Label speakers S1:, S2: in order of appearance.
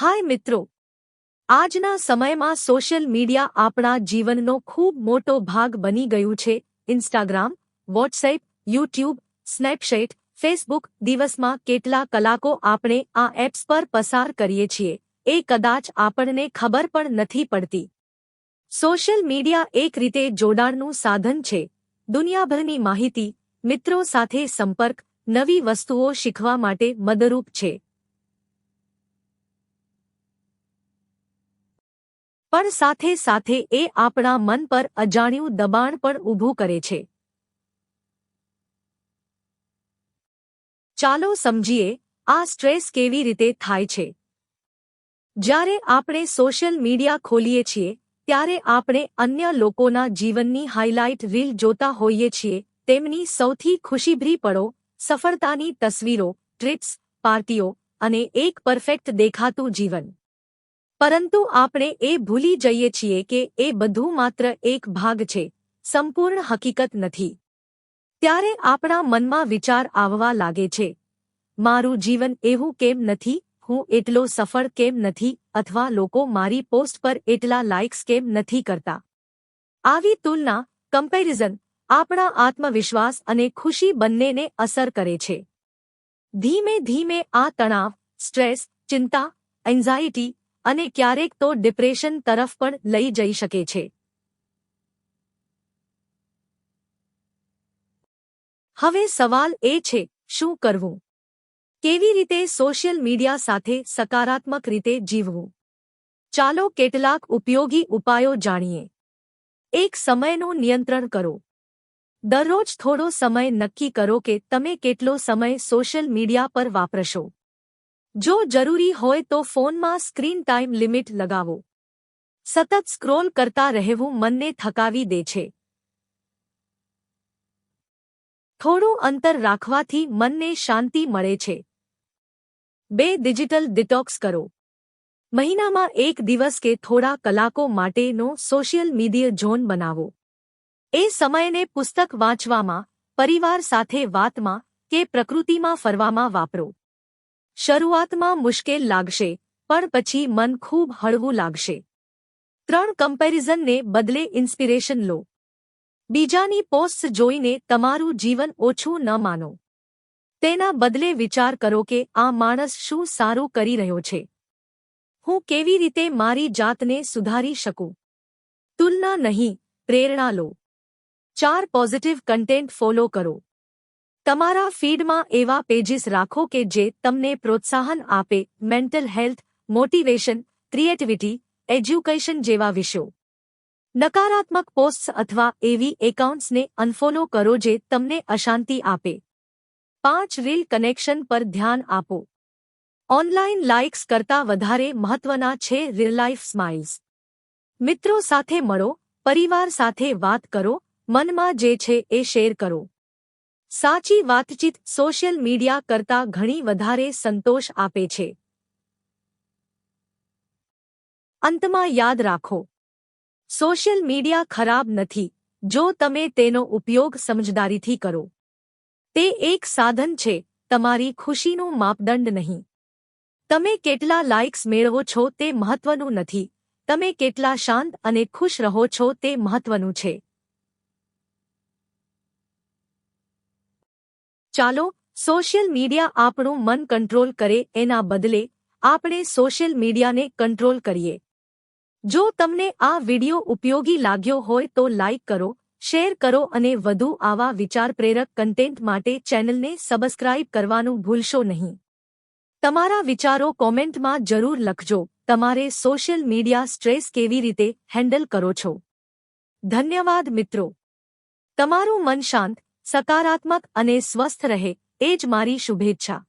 S1: હાય મિત્રો. આજના સમયમાં સોશિયલ મીડિયા આપણા જીવનનો ખૂબ મોટો ભાગ બની ગયું છે. Instagram, WhatsApp, YouTube, Snapchat, Facebook દિવસમાં કેટલા કલાકો આપણે આ એપ્સ પર પસાર કરીએ છીએ, એ કદાચ આપણને ખબર પણ નથી પડતી. સોશિયલ મીડિયા એક રીતે જોડાણનું સાધન છે. દુનિયાભરની માહિતી, મિત્રો સાથે સંપર્ક, નવી વસ્તુઓ શીખવા માટે મદરૂપ છે. પણ સાથે સાથે એ આપણા મન પર અજાણ્યું દબાણ પણ ઊભું કરે છે. ચાલો સમજીએ, આ સ્ટ્રેસ કેવી રીતે થાય છે? જ્યારે આપણે સોશિયલ મીડિયા ખોલીએ છીએ, ત્યારે આપણે અન્ય લોકોના જીવનની હાઇલાઇટ રીલ જોતા હોઈએ છીએ, તેમની સૌથી ખુશીભરી પળો, સફળતાની તસવીરો, ટ્રીપ્સ, પાર્ટીઓ અને એક પરફેક્ટ દેખાતું જીવન. પરંતુ આપણે એ ભૂલી જઈએ છીએ કે એ બધું માત્ર એક ભાગ છે, સંપૂર્ણ હકીકત નથી. ત્યારે આપણા મનમાં વિચાર આવવા લાગે છે, મારું જીવન એવું કેમ નથી, હું એટલો સફળ કેમ નથી, અથવા લોકો મારી પોસ્ટ પર એટલા લાઇક્સ કેમ નથી કરતા? આવી તુલના, કમ્પેરિઝન, આપણા આત્મવિશ્વાસ અને ખુશી બંનેને અસર કરે છે. ધીમે ધીમે આ તણાવ, સ્ટ્રેસ, ચિંતા, એન્ઝાયટી અને ક્યારેક તો ડિપ્રેશન તરફ પણ લઈ જઈ શકે છે. હવે સવાલ એ છે, શું કરવું? કેવી રીતે સોશિયલ મીડિયા સાથે સકારાત્મક રીતે જીવવું? ચાલો કેટલાક ઉપયોગી ઉપાયો જાણીએ. એક સમયનું નિયંત્રણ કરો. દરરોજ થોડો સમય નક્કી કરો કે તમે કેટલો સમય સોશિયલ મીડિયા પર વાપરશો. જો જરૂરી હોય તો ફોનમાં સ્ક્રીન ટાઈમ લિમિટ લગાવો. સતત સ્ક્રોલ કરતા રહેવું મનને થકાવી દે છે. થોડું અંતર રાખવાથી મનને શાંતિ મળે છે. બે, ડિજિટલ ડિટોક્સ કરો. મહિનામાં એક દિવસ કે થોડા કલાકો માટેનો સોશિયલ મીડિયા ઝોન બનાવો. એ સમયને પુસ્તક વાંચવામાં, પરિવાર સાથે વાતમાં કે પ્રકૃતિમાં ફરવામાં વાપરો. શરૂઆતમાં મુશ્કેલ લાગશે, પણ પછી મન ખૂબ હળવું લાગશે. ત્રણ કમ્પેરિઝનને બદલે ઇન્સ્પિરેશન લો. બીજાની પોસ્ટ જોઈને તમારું જીવન ઓછું ન માનો. તેના બદલે વિચાર કરો કે આ માણસ શું સારું કરી રહ્યો છે. હું કેવી રીતે મારી જાતને સુધારી શકું? તુલના નહીં, પ્રેરણા લો. ચાર પોઝિટિવ કન્ટેન્ટ ફોલો કરો. તમારા ફીડમાં એવા પેજીસ રાખો કે જે તમને પ્રોત્સાહન આપે, mental health, motivation, creativity, education જેવા વિષયો. નકારાત્મક પોસ્ટ્સ અથવા એવી એકાઉન્ટ્સને અનફોલો કરો જે તમને અશાંતિ આપે. પાંચ, રીલ કનેક્શન પર ધ્યાન આપો. ઓનલાઇન લાઇક્સ કરતાં વધારે મહત્વના છે રીલ લાઇફ સ્માઇલ્સ. મિત્રો સાથે મળો, પરિવાર સાથે વાત કરો, મનમાં જે છે એ શેર કરો. સાચી વાતચીત સોશિયલ મીડિયા કરતાં ઘણી વધારે સંતોષ આપે છે. અંતમાં યાદ રાખો, સોશિયલ મીડિયા ખરાબ નથી, જો તમે તેનો ઉપયોગ સમજદારીથી કરો. તે એક સાધન છે, તમારી ખુશીનું માપદંડ નહીં. તમે કેટલા લાઇક્સ મેળવો છો તે મહત્વનું નથી, તમે કેટલા શાંત અને ખુશ રહો છો તે મહત્વનું છે. ચાલો, સોશિયલ મીડિયા આપણું મન કંટ્રોલ કરે એના બદલે, આપણે સોશિયલ મીડિયાને કંટ્રોલ કરીએ. જો તમને આ વિડિયો ઉપયોગી લાગ્યો હોય તો લાઇક કરો, શેર કરો અને વધુ આવા વિચાર પ્રેરક કન્ટેન્ટ માટે ચેનલને સબસ્ક્રાઇબ કરવાનું ભૂલશો નહીં. તમારા વિચારો કોમેન્ટમાં જરૂર લખજો, તમારે સોશિયલ મીડિયા સ્ટ્રેસ કેવી રીતે હેન્ડલ કરો છો. ધન્યવાદ મિત્રો. તમારું મન શાંત સકારાત્મક અને સ્વસ્થ રહે એ જ મારી શુભેચ્છા.